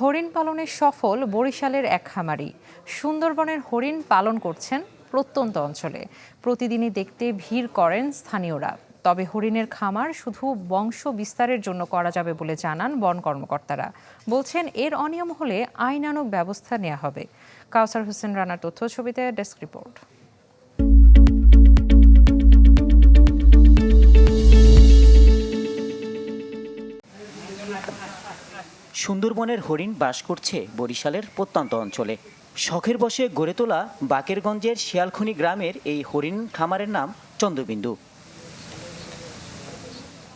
হরিণ পালনে সফল বরিশালের এক খামারি। সুন্দরবনের হরিণ পালন করছেন প্রত্যন্ত অঞ্চলে। প্রতিদিনই দেখতে ভিড় করেন স্থানীয়রা। তবে হরিণের খামার শুধু বংশ বিস্তারের জন্য করা যাবে বলে জানান বন কর্মকর্তারা। বলছেন, এর অনিয়ম হলে আইনানুগ ব্যবস্থা নেওয়া হবে। কাউসার হোসেন রানার তথ্য ছবিতে ডেস্ক রিপোর্ট। সুন্দরবনের হরিণ বাস করছে বরিশালের প্রত্যন্ত অঞ্চলে। শখের বসে গড়ে তোলা বাকেরগঞ্জের শিয়ালখনি গ্রামের এই হরিণ খামারের নাম চন্দ্রবিন্দু।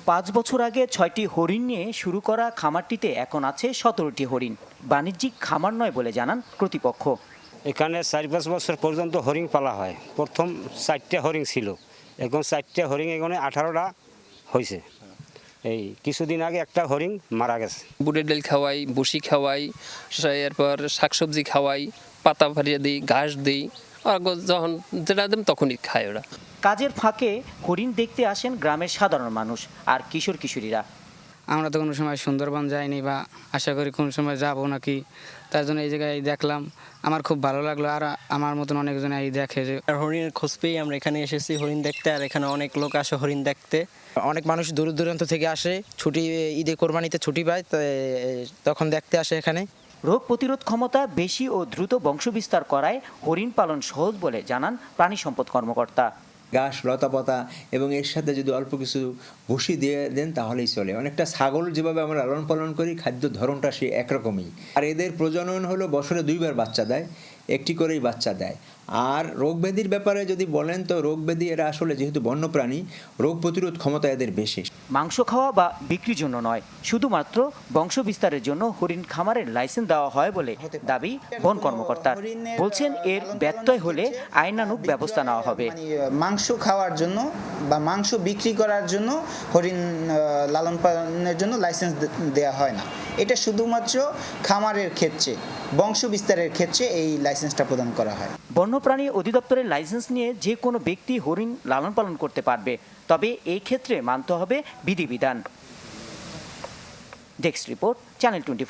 পাঁচ বছর আগে ছয়টি হরিণ নিয়ে শুরু করা খামারটিতে এখন আছে সতেরোটি হরিণ। বাণিজ্যিক খামার নয় বলে জানান কর্তৃপক্ষ এখানে চার পাঁচ বছর পর্যন্ত হরিণ পালা হয়। প্রথম চারটে হরিণ ছিল। এখন চারটে হরিণ এখানে আঠারোটা হয়েছে এই কিছুদিন আগে একটা হরিণ মারা গেছে। বুটের ডাল খাওয়াই বসি খাওয়াই এরপর শাকসবজি খাওয়াই পাতা ফারিয়ে দিই ঘাস দিই আর যখন যেটা দেন তখনই খায় ওরা। কাজের ফাঁকে হরিণ দেখতে আসেন গ্রামের সাধারণ মানুষ আর কিশোর কিশোরীরা। আমরা তো কোনো সময় সুন্দরবন যাইনি বা আশা করি কোনো সময় যাব নাকি তার জন্য এই জায়গায় দেখলাম। আমার খুব ভালো লাগল আর আমার মতন অনেকজন এই দেখে যে আর হরিণের খোঁজ পেয়ে আমরা এখানে এসেছি হরিণ দেখতে আর এখানে অনেক লোক আসে হরিণ দেখতে। অনেক মানুষ দূর দূরান্ত থেকে আসে ছুটি ঈদে কোরবানিতে ছুটি পায় তখন দেখতে আসে এখানে। রোগ প্রতিরোধ ক্ষমতা বেশি ও দ্রুত বংশবিস্তার করায় হরিণ পালন সহজ বলে জানান প্রাণী সম্পদ কর্মকর্তা। ঘাস লতাপাতা এবং এর সাথে যদি অল্প কিছু ভুসি দিয়ে দেন তাহলেই চলে। অনেকটা ছাগল যেভাবে আমরা লালন পালন করি, খাদ্য ধরনটা সে একরকমই। আর এদের প্রজনন হলো বছরে দুইবার বাচ্চা দেয়, একটি করেই বাচ্চা দেয়। আর রোগ ব্যাধির ব্যাপারে যদি বলেন তো রোগ ব্যাধি এরা আসলে যেহেতু বন্যপ্রাণী, রোগ প্রতিরোধ ক্ষমতা এদের বেশি। মাংস খাওয়া বা বিক্রির জন্য নয় শুধুমাত্র বংশ বিস্তারের জন্য হরিণ খামারের লাইসেন্স দেওয়া হয় বলে দাবি বন কর্মকর্তার। বলছেন এর ব্যত্যয় হলে আইনানুক ব্যবস্থা নেওয়া হবে। মানে মাংস খাওয়ার জন্য বা মাংস বিক্রি করার জন্য হরিণ লালন পালনের জন্য লাইসেন্স দেওয়া হয় না। এটা শুধুমাত্র খামারের ক্ষেত্রে বংশ বিস্তারের ক্ষেত্রে এই লাইসেন্সটা প্রদান করা হয়। বন্যপ্রাণী অধিদপ্তরের লাইসেন্স নিয়ে যে কোনো ব্যক্তি হরিণ লালন পালন করতে পারবে, তবে এই ক্ষেত্রে মানতে হবে বিধিবিধান। Desk report channel twenty